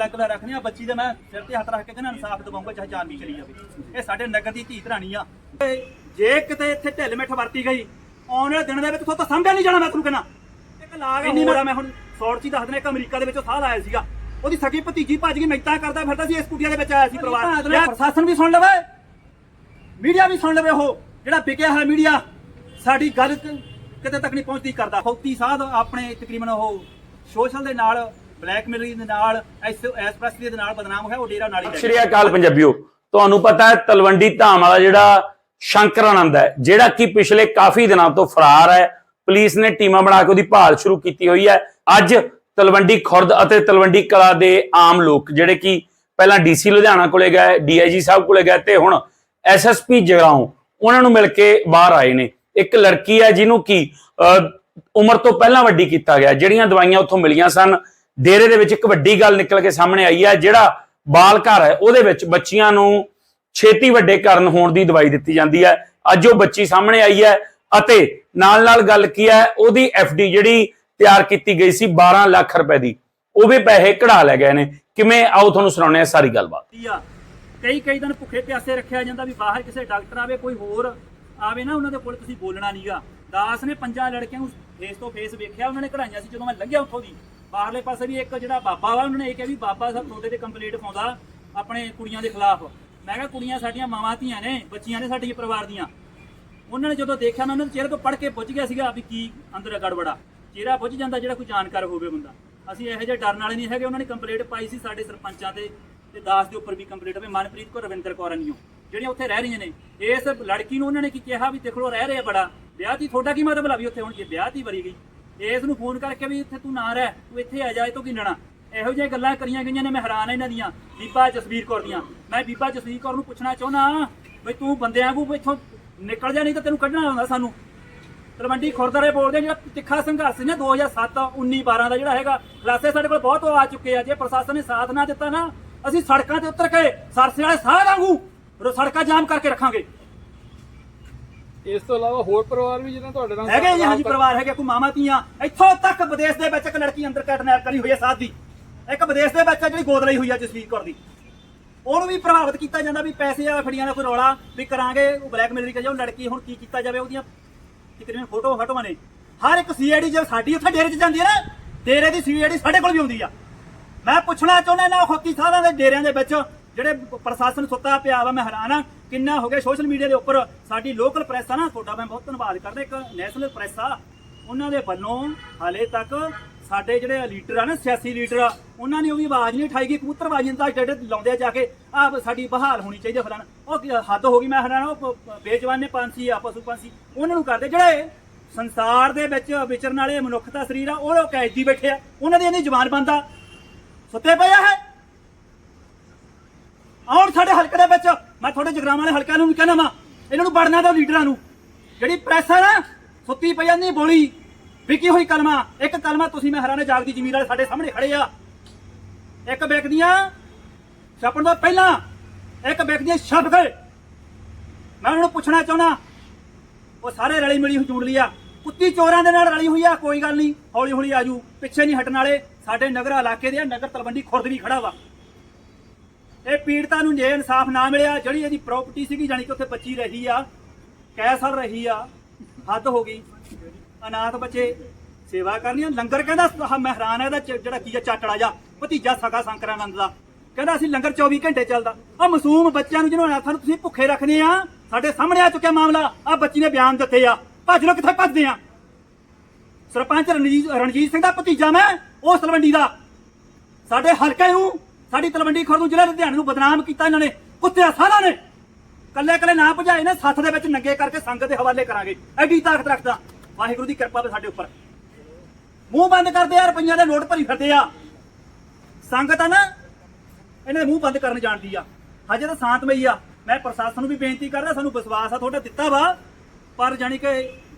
ਗੱਲਾਂ ਗੱਲਾਂ ਰੱਖਣੀਆਂ ਬੱਚੀ ਦੇ ਮੈਂ ਸਿਰ ਤੇ ਹੱਥ ਰੱਖ ਕੇ ਕਹਿੰਦਾ ਇਨਸਾਫ ਦਿਵਾਉਂਗਾ ਚਾਹੇ ਜਾਨ ਵੀ ਚਲੀ ਜਾਵੇ। ਇਹ ਸਾਡੇ ਨਗਰ ਦੀ ਧੀ ਧਰਾਣੀ ਆ। ਜੇ ਕਿਤੇ ਇੱਥੇ ਢਿੱਲ ਮਿੱਠ ਵਰਤੀ ਗਈ ਆਉਣ ਵਾਲੇ ਦਿਨ ਦੇ ਵਿੱਚ ਤੁਹਾਨੂੰ ਤਾਂ ਸਮਝਿਆ ਨਹੀਂ ਜਾਣਾ ਮੈਂ ਤੁਹਾਨੂੰ ਕਹਿੰਦਾ ਇੱਕ ਲਾਗ ਹੋਰ ਆ ਮੈਂ ਹੁਣ ਸ਼ਾਰਟ ਚ ਦੱਸ ਦਿੰਦਾ ਇੱਕ ਅਮਰੀਕਾ ਦੇ ਵਿੱਚੋਂ ਸਾਹ ਲਾਇਆ ਸੀਗਾ। ਉਹਦੀ ਸਕੀ ਭਤੀਜੀ ਭੱਜ ਗਈ ਮਿੰਟਾਂ ਕਰਦਾ ਫਿਰਦਾ ਸੀ ਇਸ ਕੁਟੀਆ ਦੇ ਵਿੱਚ ਆਇਆ ਸੀ ਪਰਿਵਾਰ। ਪ੍ਰਸ਼ਾਸਨ ਵੀ ਸੁਣ ਲਵੇ ਮੀਡੀਆ ਵੀ ਸੁਣ ਲਵੇ ਉਹ ਜਿਹੜਾ ਵਿਕਿਆ ਹੈ ਮੀਡੀਆ ਸਾਡੀ ਗੱਲ ਕਿਤੇ ਤੱਕ ਨਹੀਂ ਪਹੁੰਚਦੀ ਕਰਦਾ। ਫੌਤੀ ਸਾਧ ਆਪਣੇ ਤਕਰੀਬਨ ਉਹ ਸੋਸ਼ਲ ਦੇ ਨਾਲ ਬਲੈਕਮੇਲਿੰਗ ਦੇ ਨਾਲ ਐਸਪ੍ਰੈਸ ਦੇ ਨਾਲ ਬਦਨਾਮ ਹੋਇਆ ਉਹ ਡੇਰਾ ਨਾਲ। ਸ਼੍ਰੀ ਅਕਾਲ ਪੰਜਾਬੀਓ ਤੁਹਾਨੂੰ ਪਤਾ ਹੈ ਤਲਵੰਡੀ ਧਾਮ ਵਾਲਾ ਜਿਹੜਾ ਸ਼ੰਕਰਾਨੰਦ ਹੈ ਜਿਹੜਾ ਕਿ ਪਿਛਲੇ ਕਾਫੀ ਦਿਨਾਂ ਤੋਂ ਫਰਾਰ ਹੈ ਪੁਲਿਸ ਨੇ ਟੀਮਾਂ ਬਣਾ ਕੇ ਉਹਦੀ ਭਾਲ ਸ਼ੁਰੂ ਕੀਤੀ ਹੋਈ ਹੈ ਅੱਜ ਤਲਵੰਡੀ ਖੁਰਦ ਅਤੇ ਤਲਵੰਡੀ ਕਲਾ ਦੇ ਆਮ ਲੋਕ ਜਿਹੜੇ ਕਿ ਪਹਿਲਾਂ ਡੀਸੀ ਲੁਧਿਆਣਾ ਕੋਲੇ ਗਏ ਡੀਆਈਜੀ ਸਾਹਿਬ ਕੋਲੇ ਗਏ ਤੇ ਹੁਣ ਐਸਐਸਪੀ ਜਗਰਾਉਂ ਉਹਨਾਂ ਨੂੰ ਮਿਲ ਕੇ ਬਾਹਰ ਆਏ ਨੇ ਇੱਕ ਲੜਕੀ ਹੈ ਜਿਹਨੂੰ ਕਿ ਉਮਰ ਤੋਂ ਪਹਿਲਾਂ ਵੱਡੀ ਕੀਤਾ ਗਿਆ ਜਿਹੜੀਆਂ ਦਵਾਈਆਂ ਉੱਥੋਂ ਮਿਲੀਆਂ ਸਨ ਡੇਰੇ ਦੇ ਵਿੱਚ ਇੱਕ ਵੱਡੀ ਗੱਲ ਨਿਕਲ ਕੇ ਸਾਹਮਣੇ ਆਈ ਹੈ, ਜਿਹੜਾ ਬਾਲ ਘਰ ਹੈ, ਉਹਦੇ ਵਿੱਚ ਬੱਚੀਆਂ ਨੂੰ ਛੇਤੀ ਵੱਡੇ ਕਰਨ ਹੋਣ ਦੀ ਦਵਾਈ ਦਿੱਤੀ ਜਾਂਦੀ ਹੈ। ਅੱਜ ਉਹ ਬੱਚੀ ਸਾਹਮਣੇ ਆਈ ਹੈ ਅਤੇ ਨਾਲ ਨਾਲ ਗੱਲ ਕੀ ਹੈ, ਉਹਦੀ ਡੀ ਜਿਹੜੀ ਤਿਆਰ ਕੀਤੀ ਗਈ ਸੀ 12 ਲੱਖ ਰੁਪਏ ਦੀ, ਉਹ ਵੀ ਪੈਸੇ ਕਢਾ ਲੈ ਗਏ ਨੇ। ਕਿਵੇਂ? ਆਓ ਤੁਹਾਨੂੰ ਸੁਣਾਉਂਦੇ ਆ ਸਾਰੀ ਗੱਲਬਾਤ। ਕਈ ਕਈ ਦਿਨ ਭੁੱਖੇ ਪਿਆਸੇ ਰੱਖਿਆ ਜਾਂਦਾ ਵੀ ਬਾਹਰ ਕਿਸੇ ਡਾਕਟਰ ਆਵੇ, ਕੋਈ ਹੋਰ ਆਵੇ ਨਾ, ਉਹਨਾਂ ਦੇ ਕੋਲ ਤੁਸੀਂ ਬੋਲਣਾ ਨਹੀਂਗਾ ਦਾਸ ਨੇ ਪੰਜਾਂ ਲੜਕਿਆਂ ਨੂੰ ਫੇਸ ਤੋਂ ਫੇਸ ਵੇਖਿਆ, ਉਹਨਾਂ ਨੇ ਕਢਾਈਆਂ ਸੀ, ਜਦੋਂ ਮੈਂ ਲੰਘਿਆ ਉੱਥੋਂ ਦੀ। ਬਾਹਰਲੇ ਪਾਸੇ ਵੀ ਇੱਕ ਜਿਹੜਾ ਬਾਬਾ ਵਾ, ਉਹਨਾਂ ਨੇ ਇਹ ਕਿਹਾ ਵੀ ਬਾਬਾ ਸਾਹਿਬ ਤੁਹਾਡੇ ਤੇ ਕੰਪਲੀਟ ਪਾਉਂਦਾ ਆਪਣੇ ਕੁੜੀਆਂ ਦੇ ਖਿਲਾਫ। ਮੈਂ ਕਿਹਾ, ਕੁੜੀਆਂ ਸਾਡੀਆਂ ਮਾਵਾਂ ਧੀਆਂ ਨੇ, ਬੱਚੀਆਂ ਨੇ ਸਾਡੀ ਪਰਿਵਾਰ ਦੀਆਂ। ਉਹਨਾਂ ਨੇ ਜਦੋਂ ਦੇਖਿਆ ਨਾ, ਉਹਨਾਂ ਦੇ ਚਿਹਰੇ ਤੋਂ ਪੜ ਕੇ ਪੁੱਜ ਗਿਆ ਸੀਗਾ ਵੀ ਕੀ ਅੰਦਰ ਗੜਬੜਾ। ਚਿਹਰਾ ਪੁੱਜ ਜਾਂਦਾ ਜਿਹੜਾ ਕੋਈ ਜਾਣਕਾਰ ਹੋਵੇ ਬੰਦਾ। ਅਸੀਂ ਇਹੋ ਜਿਹੇ ਡਰਨ ਵਾਲੇ ਨਹੀਂ ਹੈਗੇ। ਉਹਨਾਂ ਨੇ ਕੰਪਲੀਟ ਪਾਈ ਸੀ ਸਾਡੇ ਸਰਪੰਚਾਂ ਤੇ ਤੇ ਦਾਸ ਦੇ ਉੱਪਰ ਵੀ ਕੰਪਲੀਟ ਹੋਵੇ, ਮਨਪ੍ਰੀਤ ਕੋ ਰਵਿੰਦਰ ਕੌਰ ਅਨੀਓ, ਜਿਹੜੀਆਂ ਉੱਥੇ ਰਹਿ ਰਹੀਆਂ ਨੇ। ਇਸ ਲੜਕੀ ਨੂੰ ਉਹਨਾਂ ਨੇ ਕੀ ਕਿਹਾ ਵੀ ਦੇਖਲੋ ਰਹਿ ਰਹੇ ਬੜਾ। ਵਿਆਹ ਦੀ ਤੁਹਾਡਾ ਕੀ ਮਤਲਬ ਆ ਵੀ ਉੱਥੇ ਹੁਣ? ਜੇ ਵਿਆਹ ਦੀ ਵਰੀ ਗਈ। ਇਸ ਨੂੰ ਫੋਨ ਕਰਕੇ ਵੀ ਇੱਥੇ ਤੂੰ ਨਾ ਰਹਿ ਤੂੰ ਇੱਥੇ ਆ ਜਾ ਇਹ ਤੋਂ ਕੀ ਇਹੋ ਜਿਹੀਆਂ ਗੱਲਾਂ ਕਰੀਆਂ ਗਈਆਂ ਨੇ ਮੈਂ ਹੈਰਾਨ ਇਹਨਾਂ ਦੀਆਂ ਬੀਬਾ ਜਸਵੀਰ ਕੌਰ ਦੀਆਂ। ਮੈਂ ਬੀਬਾ ਜਸਵੀਰ ਕੌਰ ਨੂੰ ਪੁੱਛਣਾ ਚਾਹੁੰਦਾ ਵੀ ਤੂੰ ਬੰਦਿਆਂ ਨੂੰ ਇੱਥੋਂ ਨਿਕਲ ਜਾ ਨਹੀਂ ਤਾਂ ਤੈਨੂੰ ਕੱਢਣਾ ਆਉਂਦਾ ਸਾਨੂੰ। ਤਲਵੰਡੀ ਖੁਰਦਾਰੇ ਬੋਲਦੇ ਆ, ਜਿਹੜਾ ਤਿੱਖਾ ਸੰਘਰਸ਼ ਸੀ ਨਾ 2007 19 12 ਦਾ ਜਿਹੜਾ ਹੈਗਾ ਖਲਾਸੇ ਸਾਡੇ ਕੋਲ ਬਹੁਤ ਆ ਚੁੱਕੇ ਆ। ਜੇ ਪ੍ਰਸ਼ਾਸਨ ਨੇ ਸਾਥ ਨਾ ਦਿੱਤਾ ਨਾ ਅਸੀਂ ਸੜਕਾਂ ਤੇ ਉਤਰ ਕੇ ਸਰਸੇ ਵਾਲੇ ਸਾਹ ਵਾਂਗੂ ਰੋ- ਸੜਕਾਂ ਜਾਮ ਕਰਕੇ ਰੱਖਾਂਗੇ। ਇਸ ਤੋਂ ਇਲਾਵਾ ਹੋਰ ਪਰਿਵਾਰ ਵੀ ਜਿਹਨਾਂ ਤੁਹਾਡੇ ਨਾਲ ਹੈਗੇ ਜੀ ਹਾਂਜੀ ਪਰਿਵਾਰ ਹੈਗੇ ਕੋਈ ਮਾਮਾ ਧੀਆਂ। ਇੱਥੋਂ ਤੱਕ ਵਿਦੇਸ਼ ਦੇ ਵਿੱਚ ਇੱਕ ਲੜਕੀ ਅੰਦਰ ਕੈਟਨੈਪ ਕਰੀ ਹੋਈ ਹੈ ਸਾਥ ਦੀ ਇੱਕ ਵਿਦੇਸ਼ ਦੇ ਵਿੱਚ ਜਿਹੜੀ ਗੋਦ ਲਈ ਹੋਈ ਹੈ ਜਸਵੀਰ ਕੌਰ ਦੀ। ਉਹਨੂੰ ਵੀ ਪ੍ਰਭਾਵਿਤ ਕੀਤਾ ਜਾਂਦਾ ਵੀ ਪੈਸੇ ਆ ਫੜੀਆਂ ਦਾ ਕੋਈ ਰੌਲਾ ਵੀ ਕਰਾਂਗੇ ਉਹ ਬਲੈਕਮੇਲ ਦੀ ਕਹੇ ਲੜਕੀ ਹੁਣ ਕੀ ਕੀਤਾ ਜਾਵੇ ਉਹਦੀਆਂ ਤਕਰੀਬਨ ਫੋਟੋ ਫਟੋਆਂ ਨੇ। ਹਰ ਇੱਕ ਸੀਆਈਡੀ ਜੇ ਸਾਡੀ ਉੱਥੇ ਡੇਰੇ 'ਚ ਜਾਂਦੀ ਹੈ ਨਾ ਡੇਰੇ ਦੀ ਸੀਆਈਡੀ ਸਾਡੇ ਕੋਲ ਵੀ ਆਉਂਦੀ ਆ। ਮੈਂ ਪੁੱਛਣਾ ਚਾਹੁੰਦਾ ਨਾ ਖੋਤੀ ਸਾਧਾਂ ਦੇ ਡੇਰਿਆਂ ਦੇ ਵਿੱਚ ਜਿਹੜੇ ਪ੍ਰਸ਼ਾਸਨ ਸੁੱਤਾ ਪਿਆ ਵਾ ਮੈਂ ਹੈਰਾਨ ਆ। ਕਿੰਨਾ ਹੋ ਗਿਆ ਸੋਸ਼ਲ ਮੀਡੀਆ ਦੇ ਉੱਪਰ? ਸਾਡੀ ਲੋਕਲ ਪ੍ਰੈਸ ਆ ਨਾ, ਤੁਹਾਡਾ ਮੈਂ ਬਹੁਤ ਧੰਨਵਾਦ ਕਰਦਾ, ਇੱਕ ਨੈਸ਼ਨਲ ਪ੍ਰੈਸ ਆ। ਉਹਨਾਂ ਦੇ ਵੱਲੋਂ ਹਾਲੇ ਤੱਕ ਸਾਡੇ ਜਿਹੜੇ ਲੀਡਰ ਆ ਨਾ, ਸਿਆਸੀ ਲੀਡਰ ਆ, ਉਹਨਾਂ ਨੇ ਉਹ ਵੀ ਆਵਾਜ਼ ਨਹੀਂ ਉਠਾਈ ਗਈ ਕਬੂਤਰਬਾਜ਼ੀ ਦਾ ਡੇਡੇ ਲਾਉਂਦੇ ਆ ਜਾ ਕੇ ਆ ਸਾਡੀ ਬਹਾਲ ਹੋਣੀ ਚਾਹੀਦੀ ਆ ਫਲਾਣਾ। ਉਹ ਹੱਦ ਹੋ ਗਈ, ਮੈਂ ਹੈਰਾਨ ਉਹ ਪ- ਬੇਜਵਾਨੇ ਪੰਛੀ ਆ ਪਸ਼ੂ ਪੰਛੀ, ਉਹਨਾਂ ਨੂੰ ਕਰਦੇ ਜਿਹੜੇ ਸੰਸਾਰ ਦੇ ਵਿੱਚ ਵਿਚਰਨ ਵਾਲੇ ਮਨੁੱਖਤਾ ਸਰੀਰ ਆ, ਉਹ ਲੋਕ ਕੈਦੀ ਬੈਠੇ ਆ, ਉਹਨਾਂ ਦੀ ਇਹਦੀ ਜ਼ਬਾਨ ਬੰਦਾ ਸੁੱਤੇ ਪਿਆ ਹੈ ਆਉਣ ਸਾਡੇ ਹਲਕੇ ਦੇ ਵਿੱਚ। ਮੈਂ ਤੁਹਾਡੇ ਜਗਰਾਵਾਂ ਵਾਲੇ ਹਲਕਿਆਂ ਨੂੰ ਵੀ ਕਹਿਣਾ ਵਾ ਇਹਨਾਂ ਨੂੰ ਬੜਨਾ ਦਿਓ ਲੀਡਰਾਂ ਨੂੰ। ਜਿਹੜੀ ਪ੍ਰੈਸ ਹੈ ਨਾ ਸੁੱਤੀ ਪਈ ਨਹੀਂ ਬੋਲੀ ਵਿਕੀ ਹੋਈ ਕਲਮਾ ਇੱਕ ਕਲਮਾ ਤੁਸੀਂ ਮੈਂ ਹਰਾਨੇ ਜਾਗਦੀ ਜ਼ਮੀਰ ਵਾਲੇ ਸਾਡੇ ਸਾਹਮਣੇ ਖੜੇ ਆ। ਇੱਕ ਵਿਕਦੀਆਂ ਛਾਪਣ ਤੋਂ ਪਹਿਲਾਂ ਇੱਕ ਵਿਕਦੀਆਂ ਛੱਪ ਕੇ ਮੈਂ ਉਹਨਾਂ ਨੂੰ ਪੁੱਛਣਾ ਚਾਹੁੰਦਾ ਉਹ ਸਾਰੇ ਰਲੀ ਮਿਲੀ ਜੁੜ ਲਿਆ ਕੁੱਤੀ ਚੋਰਾਂ ਦੇ ਨਾਲ ਰਲੀ ਹੋਈ ਆ ਕੋਈ ਗੱਲ ਨਹੀਂ ਹੌਲੀ ਹੌਲੀ ਆਜੂ ਪਿੱਛੇ ਨਹੀਂ ਹਟਣ ਵਾਲੇ ਸਾਡੇ ਨਗਰ ਇਲਾਕੇ ਦੇ ਆ, ਨਗਰ ਤਲਵੰਡੀ ਖੁਰਦ ਵੀ ਖੜਾ ਵਾ। ਇਹ ਪੀੜਤਾਂ ਨੂੰ ਜੇ ਇਨਸਾਫ ਨਾ ਮਿਲਿਆ, ਜਿਹੜੀ ਇਹਦੀ ਪ੍ਰਾਪਰਟੀ ਸੀਗੀ ਜਾਨੀ ਕਿ ਉੱਥੇ ਬੱਚੀ ਰਹੀ ਆ, ਕੈਸਰ ਰਹੀ ਆ, ਹੱਦ ਹੋ ਗਈ। ਅਨਾਥ ਬੱਚੇ ਸੇਵਾ ਕਰਨੀ ਆ। ਲੰਗਰ ਕਹਿੰਦਾ ਮਹਿਰਾਨ ਇਹਦਾ ਜਿਹੜਾ ਕੀ ਆ, ਚਾਟੜਾ ਜਾ ਭਤੀਜਾ ਸਗਾ ਸੰਕਰਾਨੰਦ ਦਾ। ਕਹਿੰਦਾ ਅਸੀਂ ਲੰਗਰ 24 ਘੰਟੇ ਚੱਲਦਾ। ਆ ਮਾਸੂਮ ਬੱਚਿਆਂ ਨੂੰ ਜਿਹਨੂੰ ਅਨਾਥਾਂ ਨੂੰ ਤੁਸੀਂ ਭੁੱਖੇ ਰੱਖਦੇ ਆ, ਸਾਡੇ ਸਾਹਮਣੇ ਆ ਚੁੱਕਿਆ ਮਾਮਲਾ। ਆ ਬੱਚੀ ਨੇ ਬਿਆਨ ਦਿੱਤੇ ਆ। ਭੱਜ ਲੋ ਕਿੱਥੇ ਭੱਜਦੇ ਆ। ਸਰਪੰਚ ਰਣਜੀਤ ਰਣਜੀਤ ਸਿੰਘ ਦਾ ਭਤੀਜਾ ਮੈਂ, ਉਹ ਤਲਵੰਡੀ ਦਾ। ਸਾਡੇ ਹਲਕੇ ਨੂੰ ਸਾਡੀ ਤਲਵੰਡੀ ਖੁਰਦ ਨੂੰ ਜ਼ਿਲ੍ਹਾ ਲੁਧਿਆਣੇ ਨੂੰ ਬਦਨਾਮ ਕੀਤਾ ਇਹਨਾਂ ਨੇ, ਕੁੱਤਿਆ ਸਾਰਾ ਨੇ। ਕੱਲੇ ਕੱਲੇ ਨਾ ਭਜਾਏ ਨੇ, ਸੱਥ ਦੇ ਵਿੱਚ ਨੰਗੇ ਕਰਕੇ ਸੰਗਤ ਦੇ ਹਵਾਲੇ ਕਰਾਂਗੇ। ਐਡੀ ਤਾਕਤ ਰੱਖਦਾ। ਵਾਹਿਗੁਰੂ ਦੀ ਕਿਰਪਾ ਵੇ ਸਾਡੇ ਉੱਪਰ। ਮੂੰਹ ਬੰਦ ਕਰਦੇ ਆ, ਰੁਪਈਆਂ ਦੇ ਨੋਟ ਭਰੀ ਫਿਰਦੇ ਆ। ਸੰਗਤ ਆ ਨਾ, ਇਹਨੇ ਮੂੰਹ ਬੰਦ ਕਰਨ ਜਾਣਦੀ ਆ। ਹਜੇ ਤਾਂ ਸ਼ਾਂਤਮਈ ਆ। ਮੈਂ ਪ੍ਰਸ਼ਾਸਨ ਨੂੰ ਵੀ ਬੇਨਤੀ ਕਰਦਾ ਸਾਨੂੰ ਵਿਸ਼ਵਾਸ ਆ, ਤੁਹਾਡਾ ਦਿੱਤਾ ਵਾ। ਪਰ ਜਾਨੀ ਕਿ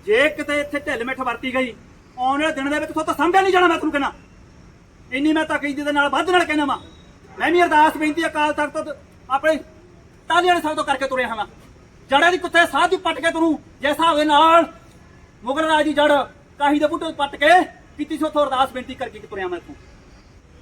ਜੇ ਕਿਤੇ ਇੱਥੇ ਢਿੱਲ ਮਿੱਠ ਵਰਤੀ ਗਈ, ਆਉਣ ਵਾਲੇ ਦਿਨ ਦੇ ਵਿੱਚ ਤੁਹਾਨੂੰ ਤਾਂ ਸਮਝਿਆ ਨਹੀਂ ਜਾਣਾ, ਮੈਂ ਤੁਹਾਨੂੰ ਕਹਿਣਾ ਇੰਨੀ ਮੈਂ ਤਕੀਦ ਦੇ ਨਾਲ ਵੱਧ ਨਾਲ ਕਹਿਣਾ ਵਾ। ਮੈਂ ਵੀ ਅਰਦਾਸ ਬੇਨਤੀ ਅਕਾਲ ਤਖਤ ਤੋਂ ਆਪਣੇ ਤਾਲੀ ਵਾਲੇ ਸਾਹਿਬ ਤੋਂ ਕਰਕੇ ਤੁਰਿਆ ਹਾਂ ਜੜਾਂ ਦੀ ਕੁੱਤੇ ਸਾਧ ਦੀ ਪੱਟ ਕੇ ਤੁਰੂ। ਜਿਸ ਹਿਸਾਬ ਦੇ ਨਾਲ ਮੁਗਲ ਰਾਜ ਦੀ ਜੜ ਕਾਹੀ ਦੇ ਬੂਟੇ ਪੱਟ ਕੇ ਕੀਤੀ ਸੀ, ਉੱਥੋਂ ਅਰਦਾਸ ਬੇਨਤੀ ਕਰਕੇ ਤੁਰਿਆ ਮੈਂ ਇੱਥੋਂ।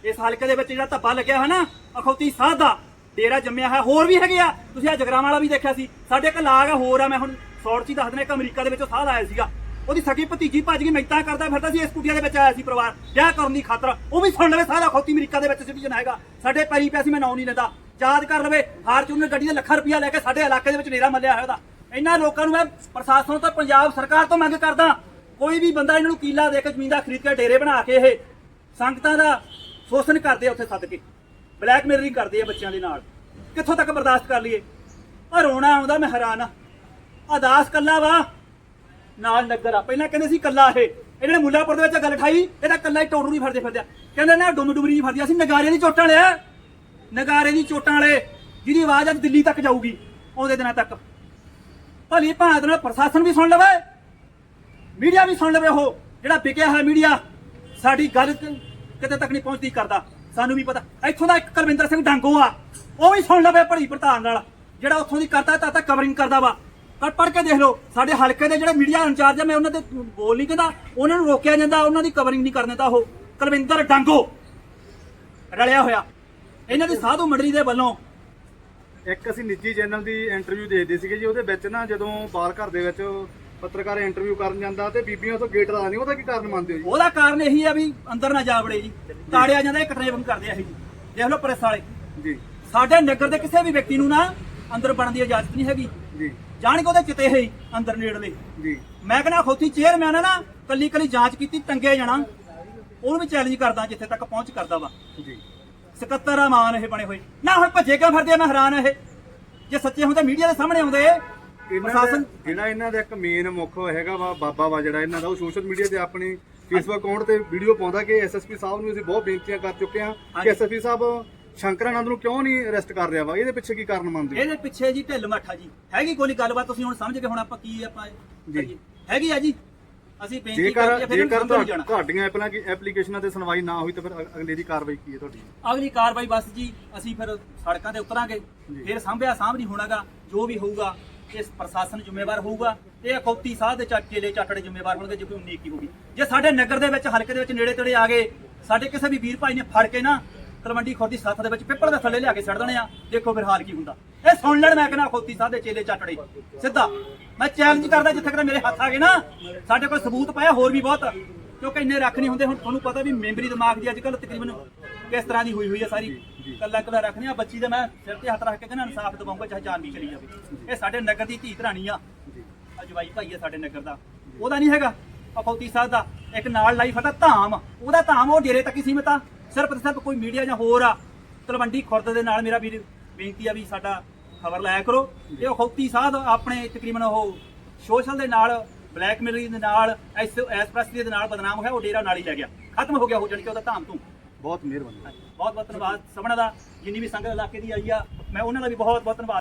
ਇਸ ਹਲਕੇ ਦੇ ਵਿੱਚ ਜਿਹੜਾ ਧੱਬਾ ਲੱਗਿਆ ਹੈ ਨਾ, ਅਖੌਤੀ ਸਾਧ ਦਾ ਡੇਰਾ ਜੰਮਿਆ ਹੈ। ਹੋਰ ਵੀ ਹੈਗੇ ਆ। ਤੁਸੀਂ ਆ ਜਗਰਾਵਾਂ ਵਾਲਾ ਵੀ ਦੇਖਿਆ ਸੀ। ਸਾਡੇ ਇੱਕ ਲਾਗ ਆ, ਹੋਰ ਆ। ਮੈਂ ਹੁਣ ਸ਼ਾਰਟ ਚ ਹੀ ਦੱਸ ਦਿੰਦਾ, ਇੱਕ ਅਮਰੀਕਾ ਦੇ ਵਿੱਚੋਂ ਸਾਧ ਆਇਆ ਸੀਗਾ। ਉਹਦੀ ਸਕੀ ਭਤੀਜੀ ਭੱਜ ਗਈ ਮਿੰਤਾਂ ਕਰਦਾ ਫਿਰਦਾ ਸੀ, ਇਸ ਕੁਟੀਆ ਦੇ ਵਿੱਚ ਆਇਆ ਸੀ ਪਰਿਵਾਰ। ਵਿਆਹ ਕਰਨ ਦੀ ਖਾਤਰ। ਉਹ ਵੀ ਸੁਣ ਲਵੇ ਸਾਰਾ ਖੌਤੀ ਅਮਰੀਕਾ ਦੇ ਵਿੱਚ ਸਿਟੀਜ਼ਨ ਹੈਗਾ। ਸਾਡੇ ਪੈਰੀ ਪਿਆ ਸੀ, ਮੈਂ ਨਾਂ ਨਹੀਂ ਲੈਂਦਾ। ਯਾਦ ਕਰ ਲਵੇ ਫਾਰਚੂਨਰ ਗੱਡੀ ਦੇ ਲੱਖਾਂ ਰੁਪਇਆ ਲੈ ਕੇ ਸਾਡੇ ਇਲਾਕੇ ਦੇ ਵਿੱਚ ਨੇਰਾ ਮੱਲਿਆ ਹੋਇਆ ਉਹਦਾ ਇਹਨਾਂ ਲੋਕਾਂ ਨੂੰ ਮੈਂ ਪ੍ਰਸ਼ਾਸਨ ਤੋਂ ਪੰਜਾਬ ਸਰਕਾਰ ਤੋਂ ਮੰਗ ਕਰਦਾ। ਕੋਈ ਵੀ ਬੰਦਾ ਇਹਨਾਂ ਨੂੰ ਕੀਲਾ ਦੇ ਕੇ ਜ਼ਮੀਨ ਦਾ ਖਰੀਦ ਕੇ ਡੇਰੇ ਬਣਾ ਕੇ ਇਹ ਸੰਗਤਾਂ ਦਾ ਸ਼ੋਸ਼ਣ ਕਰਦੇ ਆ ਉੱਥੇ ਸੱਦ ਕੇ। ਬਲੈਕਮੇਲਿੰਗ ਕਰਦੇ ਆ ਬੱਚਿਆਂ ਦੇ ਨਾਲ। ਕਿੱਥੋਂ ਤੱਕ ਬਰਦਾਸ਼ਤ ਕਰ ਲਈਏ? ਆ ਰੋਣਾ ਆਉਂਦਾ, ਮੈਂ ਹੈਰਾਨ ਆ। ਅਰਦਾਸ ਕੱਲਾ ਵਾ। ਨਾਲ ਨਗਰ ਆ। ਪਹਿਲਾਂ ਕਹਿੰਦੇ ਸੀ ਕੱਲਾ ਇਹ। ਇਹਨਾਂ ਨੇ ਮੁੱਲਾਪੁਰ ਦੇ ਵਿੱਚ ਗੱਲ ਠਾਈ ਇਹਦਾ ਕੱਲਾ ਹੀ ਟੋੜੂ ਨਹੀਂ ਫੜਦੇ ਫਿਰਦੇ ਆ। ਕਹਿੰਦੇ ਨਾ ਡੁੰਮ ਡੁਮਰੀ ਨਹੀਂ ਫੜਦੀ। ਅਸੀਂ ਨਗਾਰੇ ਦੀ ਚੋਟਾਂ ਵਾਲੇ ਨਗਾਰੇ ਦੀ ਚੋਟਾਂ ਵਾਲੇ। ਜਿਹਦੀ ਆਵਾਜ਼ ਅੱਜ ਦਿੱਲੀ ਤੱਕ ਜਾਊਗੀ ਆਉਂਦੇ ਦਿਨਾਂ ਤੱਕ। ਭਲੀ ਭਾਂਤ ਨਾਲ ਪ੍ਰਸ਼ਾਸਨ ਵੀ ਸੁਣ ਲਵੇ। ਮੀਡੀਆ ਵੀ ਸੁਣ ਲਵੇ ਉਹ, ਜਿਹੜਾ ਵਿਕਿਆ ਹੈ ਮੀਡੀਆ। ਸਾਡੀ ਗੱਲ ਕਿਤੇ ਤੱਕ ਨਹੀਂ ਪਹੁੰਚਦੀ ਕਰਦਾ। ਸਾਨੂੰ ਵੀ ਪਤਾ। ਇੱਥੋਂ ਦਾ ਇੱਕ ਕੁਲਵਿੰਦਰ ਸਿੰਘ ਡਾਂਗੋ ਆ ਉਹ ਵੀ ਸੁਣ ਲਵੇ ਭਲੀ ਪ੍ਰਧਾਨ ਨਾਲ। ਜਿਹੜਾ ਉੱਥੋਂ ਦੀ ਕਰਦਾ ਤਾਂ ਤਾਂ ਕਵਰਿੰਗ ਕਰਦਾ ਵਾ। ਪਰ ਪੜ ਕੇ ਦੇਖ ਲਓ। ਸਾਡੇ ਹਲਕੇ ਦੇ ਜਿਹੜੇ ਮੀਡੀਆ ਇੰਚਾਰਜ ਆ ਮੈਂ ਉਹਨਾਂ ਤੇ ਬੋਲ ਨਹੀਂ ਕਹਿੰਦਾ ਉਹਨਾਂ ਨੂੰ ਰੋਕਿਆ ਜਾਂਦਾ ਉਹਨਾਂ ਦੀ ਕਵਰਿੰਗ ਨਹੀਂ ਕਰਨ ਦਿੰਦਾ ਉਹ। ਕੁਲਵਿੰਦਰ ਡਾਂਗੋ ਰਲਿਆ ਹੋਇਆ। ਇਹਨਾਂ ਦੀ ਸਾਧੂ ਮੰਡਲੀ ਦੇ ਵੱਲੋਂ ਇੱਕ ਅਸੀਂ ਨਿੱਜੀ ਚੈਨਲ ਦੀ ਇੰਟਰਵਿਊ ਦੇਖਦੇ ਸੀਗੇ ਜੀ ਉਹਦੇ ਵਿੱਚ ਨਾ ਜਦੋਂ ਬਾਲ ਘਰ ਦੇ ਵਿੱਚ ਪੱਤਰਕਾਰ ਇੰਟਰਵਿਊ ਕਰਨ ਜਾਂਦਾ ਤੇ ਬੀਬੀਆਂ ਤੋਂ ਗੇਟ ਲਾ ਨਹੀਂ ਉਹਦਾ ਕੀ ਕਾਰਨ ਮੰਨਦੇ ਹੋ ਜੀ? ਉਹਦਾ ਕਾਰਨ ਇਹੀ ਆ ਵੀ ਅੰਦਰ ਨਾ ਜਾ ਵੜੇ ਜੀ। ਤਾੜਿਆ ਜਾਂਦਾ ਇੱਕ ਟ੍ਰੇਵਿੰਗ ਕਰਦੇ ਆ ਇਹ ਜੀ। ਦੇਖ ਲਓ ਪ੍ਰੈਸ ਵਾਲੇ। ਜੀ। ਸਾਡੇ ਨਗਰ ਦੇ ਕਿਸੇ ਵੀ ਵਿਅਕਤੀ ਨੂੰ ਨਾ ਅੰਦਰ ਵੜਨ ਦੀ ਇਜਾਜ਼ਤ ਨਹੀਂ ਹੈਗੀ। ਜੀ। ਜਾਣ ਕੇ ਉਹਦੇ ਚਿੱਤੇ ਹੈ ਹੀ ਅੰਦਰ ਨੇੜਲੇ ਜੀ। ਮੈਂ ਕਹਿੰਦਾ ਖੋਤੀ ਚੇਅਰਮੈਨ ਆ ਨਾ ਕੱਲੀ ਕੱਲੀ ਜਾਂਚ ਕੀਤੀ ਟੰਗੇ ਜਾਣਾ। ਉਹਨੂੰ ਵੀ ਚੈਲੰਜ ਕਰਦਾ ਜਿੱਥੇ ਤੱਕ ਪਹੁੰਚ ਕਰਦਾ ਵਾ। ਜੀ। ਸਕੱਤਰ ਆ ਮਾਨ ਇਹ ਬਣੇ ਹੋਏ। ਨਾ ਹੁਣ ਭੱਜੇ ਕਿਉਂ ਫਿਰਦੇ ਆ ਮੈਂ ਹੈਰਾਨ ਆ ਇਹ। ਜੇ ਸੱਚੇ ਹੁੰਦੇ ਮੀਡੀਆ ਦੇ ਸਾਹਮਣੇ ਆਉਂਦੇ। ਇਹਨਾਂ ਪ੍ਰਸ਼ਾਸਨ ਦਾ ਜਿਹੜਾ ਇਹਨਾਂ ਦਾ ਇੱਕ ਮੇਨ ਮੁੱਖ ਹੈਗਾ ਵਾ ਬਾਬਾ ਵਾ ਜਿਹੜਾ ਇਹਨਾਂ ਦਾ ਉਹ ਸੋਸ਼ਲ ਮੀਡੀਆ ਤੇ ਆਪਣੀ ਫੇਸਬੁੱਕ ਅਕਾਊਂਟ ਤੇ ਵੀਡੀਓ ਪਾਉਂਦਾ ਕਿ ਐਸਐਸਪੀ ਸਾਹਿਬ ਨੂੰ ਅਸੀਂ ਬਹੁਤ ਬੇਨਤੀਆਂ ਕਰ ਚੁੱਕੇ ਹਾਂ ਹਾਂਜੀ। ਕਿ ਐਸਐਸਪੀ ਸਾਹਿਬ ਸ਼ੰਕਰਾਨੰਦ ਨੂੰ ਕਿਉਂ ਨਹੀਂ ਅਰੈਸਟ ਕਰ ਰਿਹਾ ਵਾ? ਇਹਦੇ ਪਿੱਛੇ ਕੀ ਕਾਰਨ ਮੰਨਦੇ ਹੋ ਇਹਦੇ ਪਿੱਛੇ ਜੀ ਢਿੱਲ ਮੱਠਾ ਜੀ। ਹੈਗੀ ਕੋਈ ਗੱਲਬਾਤ ਤੁਸੀਂ ਹੁਣ ਸਮਝ ਗਏ ਹੁਣ ਆਪਾਂ ਕੀ ਆਪਾਂ ਜੀ। ਹੈਗੀ ਆ ਜੀ। ਅਸੀਂ ਬੇਨਤੀ ਜੇਕਰ ਕਰਦੇ ਫਿਰ ਜੇਕਰ ਸਮਝ ਜਾਣਾ। ਤੁਹਾਡੀਆਂ ਐਪਲਾਂ- ਐਪਲੀਕੇਸ਼ਨਾਂ ਤੇ ਸੁਣਵਾਈ ਨਾ ਹੋਈ ਤਾਂ ਫਿਰ ਅਗ- ਅਗਲੇ ਦੀ ਕਾਰਵਾਈ ਕੀ ਹੈ ਤੁਹਾਡੀ? ਅਗਲੀ ਕਾਰਵਾਈ ਬਸ ਜੀ ਅਸੀਂ ਫਿਰ ਸੜਕਾਂ ਤੇ ਉਤਰਾਂਗੇ। ਫਿਰ ਸਾਂਭਿਆ ਸਾਂਭ ਨਹੀਂ ਹੋਣਾਗਾ ਜੋ ਵੀ ਹੋਊਗਾ ਇਸ ਪ੍ਰਸ਼ਾਸਨ ਜ਼ਿੰਮੇਵਾਰ ਹੋਊਗਾ। ਇਹ ਅਖੌਤੀ ਸਾਹ ਦੇ ਚੱਕ ਕੇਲੇ ਚਾਟੜੇ ਜ਼ਿੰਮੇਵਾਰ ਹੋਣਗੇ ਜੇ ਕੋਈ ਉਨੀਕ ਹੋਊਗੀ। ਜੇ ਸਾਡੇ ਨਗਰ ਦੇ ਵਿੱਚ ਹਲਕੇ ਦੇ ਵਿੱਚ ਨੇੜੇ ਤੇੜੇ ਆ ਗਏ ਸਾਡੇ ਕਿਸੇ ਵੀ ਵੀਰ ਭਾਈ ਨੇ ਫੜ ਕੇ ਨਾ ਤਲਵੰਡੀ ਖੋਤੀ ਸਾਥ ਦੇ ਵਿੱਚ ਪਿੱਪਲ ਦੇ ਥੱਲੇ ਲਿਆ ਕੇ ਛੱਡ ਦੇਣੇ ਆ। ਦੇਖੋ ਫਿਰ ਹਾਲ ਕੀ ਹੁੰਦਾ। ਇਹ ਸੁਣ ਲੈਣ ਮੈਂ ਕਹਿੰਦਾ ਅਖੌਤੀ ਸਾਹ ਦੇ ਚੇਲੇ ਚਾਟੜੇ। ਸਿੱਧਾ। ਮੈਂ ਚੈਲੰਜ ਕਰਦਾ ਜਿੱਥੇ ਤੱਕ ਮੇਰੇ ਹੱਥ ਆ ਗਏ ਨਾ, ਸਾਡੇ ਕੋਲ ਸਬੂਤ ਪਏ ਹੋਰ ਵੀ ਬਹੁਤ, ਕਿਉਂਕਿ ਇੰਨੇ ਰੱਖ ਨਹੀਂ ਹੁੰਦੇ। ਹੁਣ ਤੁਹਾਨੂੰ ਪਤਾ ਵੀ ਮੈਮਰੀ ਦਿਮਾਗ ਦੀ ਅੱਜ ਕੱਲ ਤਕਰੀਬਨ ਕਿਸ ਤਰ੍ਹਾਂ ਦੀ ਹੋਈ ਹੋਈ ਹੈ ਸਾਰੀ। ਕੱਲਾ ਕੱਲਾ ਰੱਖਨੇ ਆ, ਬੱਚੀ ਦੇ ਮੈਂ ਸਿਰ ਤੇ ਹੱਥ ਰੱਖ ਕੇ ਕਹਿੰਦਾ, ਇਨਸਾਫ ਦਵਾਉਂਗਾ ਚਾਹੇ ਜਾਨ ਵੀ ਚਲੀ ਜਾਵੇ। ਇਹ ਸਾਡੇ ਨਗਰ ਦੀ ਧੀ ਧਰਾਣੀ ਆ। ਅਜਵਾਈ ਭਾਈ ਆ ਸਾਡੇ ਨਗਰ ਦਾ। ਉਹਦਾ ਨਹੀਂ ਹੈਗਾ। ਅਫੌਤੀ ਸਾਹਿਬ ਦਾ। ਇੱਕ ਨਾਲ ਲਾਈ ਫਤਾ ਧਾਮ। ਉਹਦਾ ਧਾਮ ਉਹ ਡੇਰੇ ਤੱਕ ਹੀ ਸੀਮਤ ਆ। ਸਿਰਫ ਤੇ ਸਿਰਫ ਕੋਈ ਮੀਡੀਆ ਜਾਂ ਹੋਰ ਆ ਤਲਵੰਡੀ ਖੁਰਦ ਦੇ ਨਾਲ ਮੇਰਾ ਵੀਰ ਬੇਨਤੀ ਆ ਵੀ ਸਾਡਾ ਖਬਰ ਲਾਇਆ ਕਰੋ। ਇਹ ਅਖੌਤੀ ਸਾਹਿਬ ਆਪਣੇ ਤਕਰੀਬਨ ਉਹ ਸੋਸ਼ਲ ਦੇ ਨਾਲ ਬਲੈਕਮੇਲਿੰਗ ਦੇ ਨਾਲ ਐਸ ਐਸਪ੍ਰੈਸ ਦੇ ਨਾਲ ਬਦਨਾਮ ਹੋਇਆ ਉਹ ਡੇਰਾ ਨਾਲ ਹੀ ਲੈ ਗਿਆ। ਖਤਮ ਹੋ ਗਿਆ ਉਹ ਜਾਣੀ ਕਿ ਉਹਦਾ ਧਾਮ ਤੋਂ ਬਹੁਤ ਮਿਹਰਬਾਨੀ। ਬਹੁਤ ਬਹੁਤ ਧੰਨਵਾਦ। ਸਭਨਾਂ ਦਾ ਜਿੰਨੀ ਵੀ ਸੰਗਤ ਇਲਾਕੇ ਦੀ ਆਈ ਆ ਮੈਂ ਉਹਨਾਂ ਦਾ ਵੀ ਬਹੁਤ ਬਹੁਤ ਧੰਨਵਾਦ।